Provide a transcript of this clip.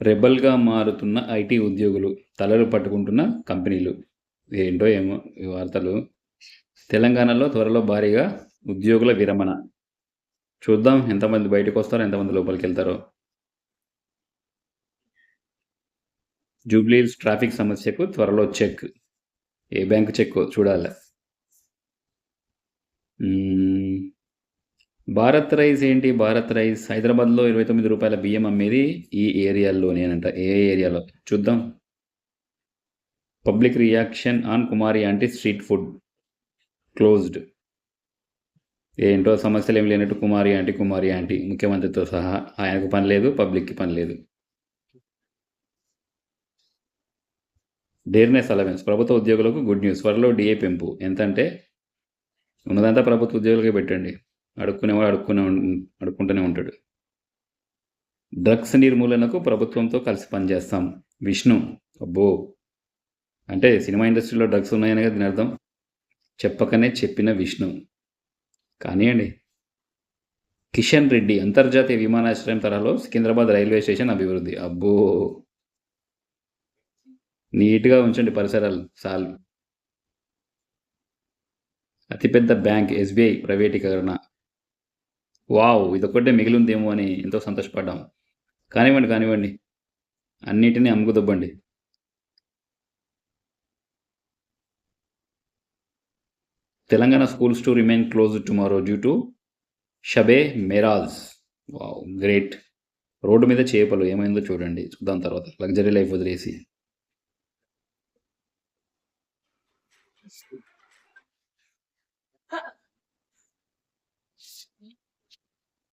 రెబల్‌గా మారుతున్న ఐటీ ఉద్యోగులు, తలలు పట్టుకుంటున్న కంపెనీలు. ఏంటో ఏమో ఈ వార్తలు. తెలంగాణలో త్వరలో భారీగా ఉద్యోగుల విరమణ. చూద్దాం ఎంతమంది బయటకు వస్తారో ఎంతమంది లోపలికి వెళ్తారో జూబ్లీస్ ట్రాఫిక్ సమస్యకు త్వరలో చెక్. ఏ బ్యాంకు చెక్ చూడాలి. భారత్ రైస్ ఏంటి? భారత్ రైస్ హైదరాబాద్‌లో ఇరవై తొమ్మిది రూపాయల బియ్యం అమ్మేది ఈ ఏరియాల్లోనేనంట. ఏ ఏరియాలో చూద్దాం. పబ్లిక్ రియాక్షన్ ఆన్ కుమారి అంటే స్ట్రీట్ ఫుడ్ క్లోజ్డ్. ఏంటో సమస్యలు ఏం లేనట్టు కుమారి ఆంటీ, కుమారి ఆంటీ ముఖ్యమంత్రితో సహా. ఆయనకు పని లేదు. పబ్లిక్‌కి పని లేదు. డేర్నెస్ అలవెన్స్ ప్రభుత్వ ఉద్యోగులకు గుడ్ న్యూస్. త్వరలో డీఏ పెంపు. ఎంతంటే ఉన్నదంతా ప్రభుత్వ ఉద్యోగులకే పెట్టండి. అడుక్కునేవాడు అడుక్కునే అడుక్కుంటూనే ఉంటాడు. డ్రగ్స్ నిర్మూలనకు ప్రభుత్వంతో కలిసి పనిచేస్తాం. విష్ణు. అబ్బో! అంటే సినిమా ఇండస్ట్రీలో డ్రగ్స్ ఉన్నాయని కదా దీని అర్థం. చెప్పకనే చెప్పిన విష్ణు. కానివ్వండి కిషన్ రెడ్డి అంతర్జాతీయ విమానాశ్రయం తరహాలో సికింద్రాబాద్ రైల్వే స్టేషన్ అభివృద్ధి. అబ్బో! నీట్‌గా ఉంచండి పరిసరాలు సాల్వ్ అతిపెద్ద బ్యాంక్ ఎస్‌బీఐ ప్రైవేటీకరణ. వావ్! ఇదొక్కటే మిగిలిందేమో అని ఎంతో సంతోషపడ్డాం. కానివ్వండి, కానివ్వండి. అన్నిటిని అమ్ముకుదొబ్బండి. Telangana schools to remain close tomorrow due to Shabe Meraj. Wow! Great. Road మీద చేపలు ఏమైందో చూడండి. చూద్దాం తర్వాత. లగ్జరీ లైఫ్ వదిలేసి.